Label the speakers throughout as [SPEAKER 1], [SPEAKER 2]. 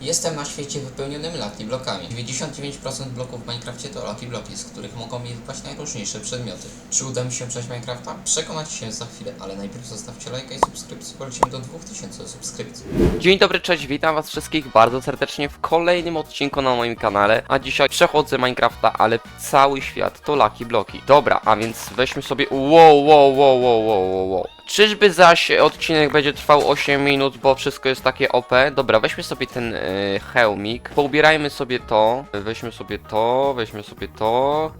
[SPEAKER 1] Jestem na świecie wypełnionym Lucky blokami. 99% bloków w Minecrafcie to Lucky bloki, z których mogą mi wypaść najróżniejsze przedmioty. Czy uda mi się przejść Minecrafta? Przekonacie się za chwilę, ale najpierw zostawcie lajka i subskrypcję, bo lecimy do 2000 subskrypcji.
[SPEAKER 2] Dzień dobry, cześć, witam was wszystkich bardzo serdecznie w kolejnym odcinku na moim kanale, a dzisiaj przechodzę Minecrafta, ale cały świat to Lucky Bloki. Dobra, a więc weźmy sobie, wow, wow, wow, wow, wow, wow. Czyżby zaś odcinek będzie trwał 8 minut, bo wszystko jest takie OP? Dobra, weźmy sobie ten e, hełmik, poubierajmy sobie to, weźmy sobie to, weźmy sobie to,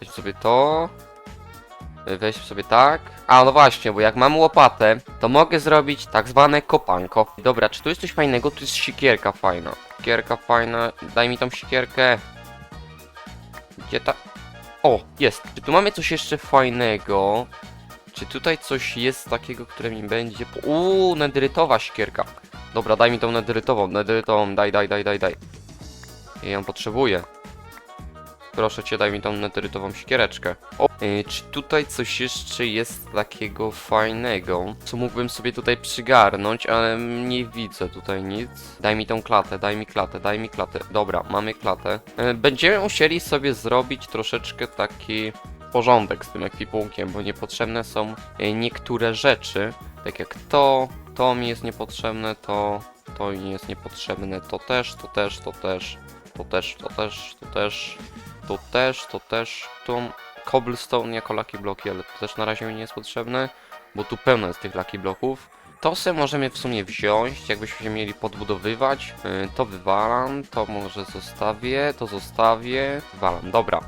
[SPEAKER 2] weźmy sobie to, Weź sobie tak. A no właśnie, bo jak mam łopatę, to mogę zrobić tak zwane kopanko. Dobra, czy tu jest coś fajnego? Tu jest sikierka fajna. Sikierka fajna. Daj mi tą sikierkę. Gdzie ta... O, jest. Czy tu mamy coś jeszcze fajnego? Czy tutaj coś jest takiego, które mi będzie... po- Uuu, nedrytowa sikierka. Dobra, daj mi tą nedrytową, nedrytową, daj, daj, daj, daj, daj. Ja ją potrzebuję. Proszę cię, daj mi tą netrytową sikiereczkę. O, y, czy tutaj coś jeszcze jest takiego fajnego, co mógłbym sobie tutaj przygarnąć, ale nie widzę tutaj nic. Daj mi tą klatę, daj mi klatę, daj mi klatę. Dobra, mamy klatę. Y, Będziemy musieli sobie zrobić troszeczkę taki porządek z tym ekwipunkiem, bo niepotrzebne są y, niektóre rzeczy, tak jak to, to mi jest niepotrzebne, to, to mi jest niepotrzebne, to też, to też, to też, to też, to też, to też, to też, to też, tą cobblestone jako lucky bloki, ale to też na razie mi nie jest potrzebne, bo tu pełno jest tych lucky bloków. To se możemy w sumie wziąć, jakbyśmy się mieli podbudowywać. Yy, To wywalam, to może zostawię, to zostawię, wywalam, dobra.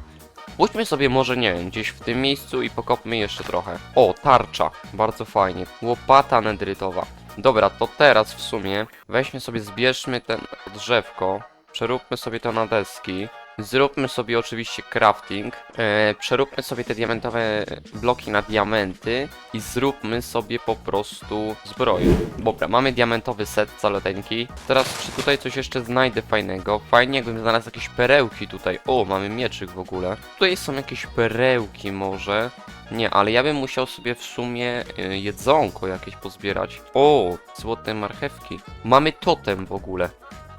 [SPEAKER 2] Pójdźmy sobie może, nie wiem, gdzieś w tym miejscu i pokopmy jeszcze trochę. O, tarcza, bardzo fajnie. Łopata nedrytowa. Dobra, to teraz w sumie weźmy sobie, zbierzmy ten drzewko, przeróbmy sobie to na deski. Zróbmy sobie oczywiście crafting, e, przeróbmy sobie te diamentowe bloki na diamenty i zróbmy sobie po prostu zbroję. Dobra, mamy diamentowy set caleteńki. Teraz czy tutaj coś jeszcze znajdę fajnego? Fajnie jakbym znalazł jakieś perełki tutaj. O, mamy mieczyk w ogóle. Tutaj są jakieś perełki może. Nie, ale ja bym musiał sobie w sumie e, jedzonko jakieś pozbierać. O, złote marchewki. Mamy totem w ogóle.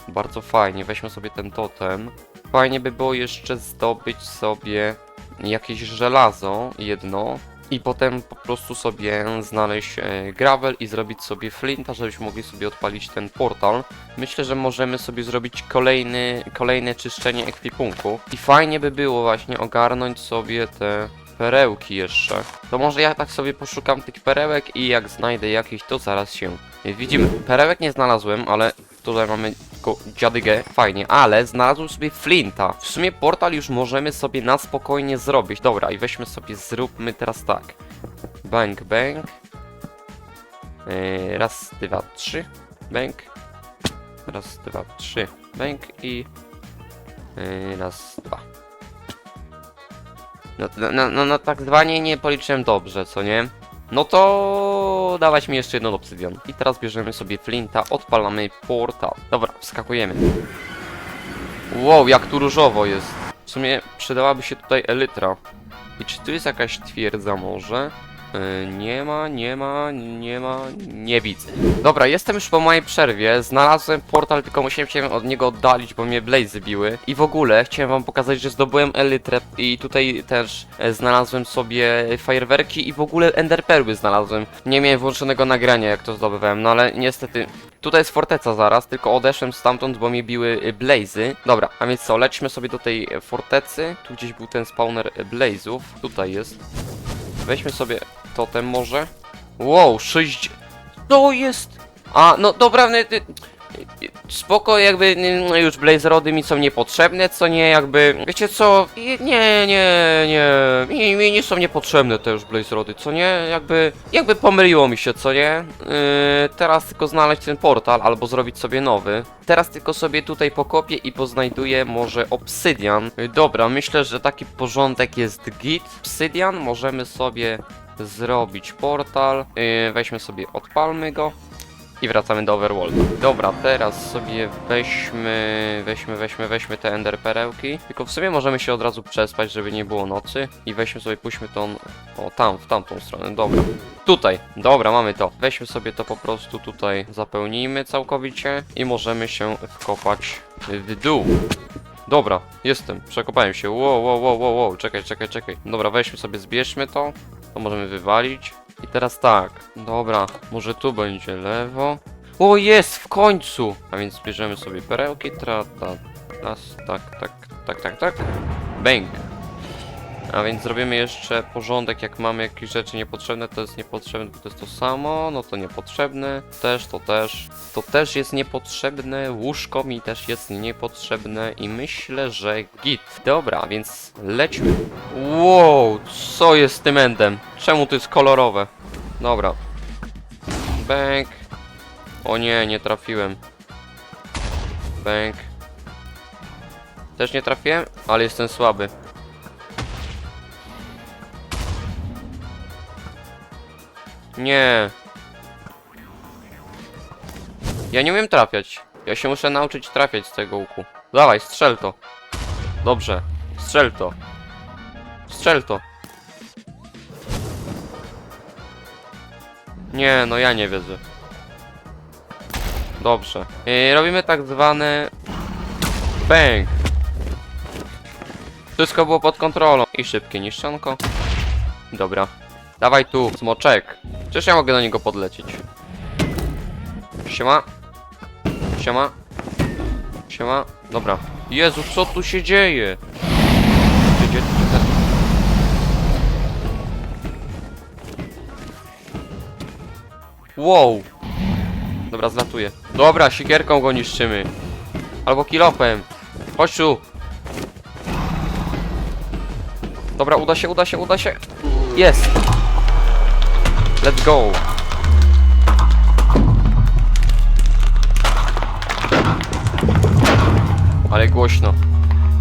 [SPEAKER 2] Bardzo fajnie, weźmy sobie ten totem. Fajnie by było jeszcze zdobyć sobie jakieś żelazo, jedno. I potem po prostu sobie znaleźć e, gravel i zrobić sobie flinta, żebyśmy mogli sobie odpalić ten portal. Myślę, że możemy sobie zrobić kolejny, kolejne czyszczenie ekwipunku. I fajnie by było właśnie ogarnąć sobie te perełki jeszcze. To może ja tak sobie poszukam tych perełek i jak znajdę jakieś, to zaraz się widzimy. Perełek nie znalazłem, ale tutaj mamy tylko dziadygę, fajnie, ale znalazłem sobie flinta. W sumie portal już możemy sobie na spokojnie zrobić. Dobra, i weźmy sobie, zróbmy teraz tak. Bang, bang. Yy, raz, dwa, trzy. Bang. Raz, dwa, trzy. Bang i... Yy, raz, dwa. No, no, no, no, no tak zwanie nie policzyłem dobrze, co nie? No to dawać mi jeszcze jeden obsydian. I teraz bierzemy sobie flinta, odpalamy portal. Dobra, wskakujemy. Wow, jak tu różowo jest. W sumie przydałaby się tutaj elytra. I czy tu jest jakaś twierdza może? Yy, nie ma, nie ma, nie ma, nie widzę. Dobra, jestem już po mojej przerwie. Znalazłem portal, tylko musiałem się od niego oddalić, bo mnie blazy biły. I w ogóle chciałem wam pokazać, że zdobyłem elytrę i tutaj też e, znalazłem sobie fajerwerki i w ogóle enderperły znalazłem. Nie miałem włączonego nagrania, jak to zdobywałem, no ale niestety Tutaj jest forteca zaraz, tylko odeszłem stamtąd, bo mnie biły y, blazy. Dobra, a więc co, lećmy sobie do tej e, fortecy. Tu gdzieś był ten spawner e, blazów. Tutaj jest. Weźmy sobie totem może. Wow, 6... To jest... A, no dobra, y, y, y, spoko, jakby y, już blaze rody mi są niepotrzebne, co nie, jakby... Wiecie co, nie, nie, nie, mi, mi nie są niepotrzebne te już blaze rody, co nie, jakby... Jakby pomyliło mi się, co nie? Yy, teraz tylko znaleźć ten portal, albo zrobić sobie nowy. Teraz tylko sobie tutaj pokopię i poznajduję może obsydian. Yy, dobra, myślę, że taki porządek jest git. Obsydian możemy sobie zrobić portal. Yy, weźmy sobie, odpalmy go. i wracamy do Overworld. Dobra, teraz sobie weźmy, weźmy, weźmy, weźmy te ender perełki. Tylko w sumie możemy się od razu przespać, żeby nie było nocy. I weźmy sobie, pójdźmy tą, o tam, w tamtą stronę, dobra. Tutaj, dobra, mamy to. Weźmy sobie to po prostu tutaj, zapełnijmy całkowicie i możemy się wkopać w dół. Dobra, jestem, przekopałem się. Wow, wow, wow, wow, wow, czekaj, czekaj, czekaj. Dobra, weźmy sobie, zbierzmy to. To możemy wywalić. I teraz tak, dobra, może tu będzie lewo. O, jest, w końcu! A więc bierzemy sobie perełki, tra, ta, tas, tak, tak, tak, tak, tak. Bang. A więc zrobimy jeszcze porządek, jak mamy jakieś rzeczy niepotrzebne, to jest niepotrzebne, to jest to samo, no to niepotrzebne, też, to też, to też jest niepotrzebne, łóżko mi też jest niepotrzebne i myślę, że git. Dobra, więc lećmy. Wow, co jest z tym endem? Czemu to jest kolorowe? Dobra. Bang. O nie, nie trafiłem. Bang. Też nie trafiłem, ale jestem słaby. Nie. Ja nie umiem trafiać. Ja się muszę nauczyć trafiać z tego łuku. Dawaj, strzel to. Dobrze. Strzel to. Strzel to. Nie, no ja nie wiedzę. Dobrze. Yy, robimy tak zwane... Bang. Wszystko było pod kontrolą. I szybkie niszczonko. Dobra. Dawaj tu, smoczek. Przecież ja mogę do niego podlecieć. Siema. Siema. Siema. Dobra. Jezu, co tu się dzieje? Gdzie. Wow. Dobra, zlatuję. Dobra, siekierką go niszczymy. Albo kilopem. Chodź tu. Dobra, uda się, uda się, uda się. Jest. Let's go. Ale głośno.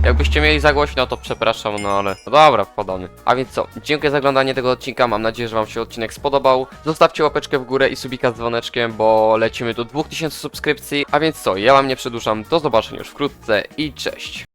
[SPEAKER 2] Jakbyście mieli za głośno, to przepraszam, no ale... No dobra, podany. A więc co, dziękuję za oglądanie tego odcinka, mam nadzieję, że wam się odcinek spodobał. Zostawcie łapeczkę w górę i subika z dzwoneczkiem, bo lecimy do 2000 subskrypcji. A więc co, ja wam nie przedłużam, do zobaczenia już wkrótce i cześć.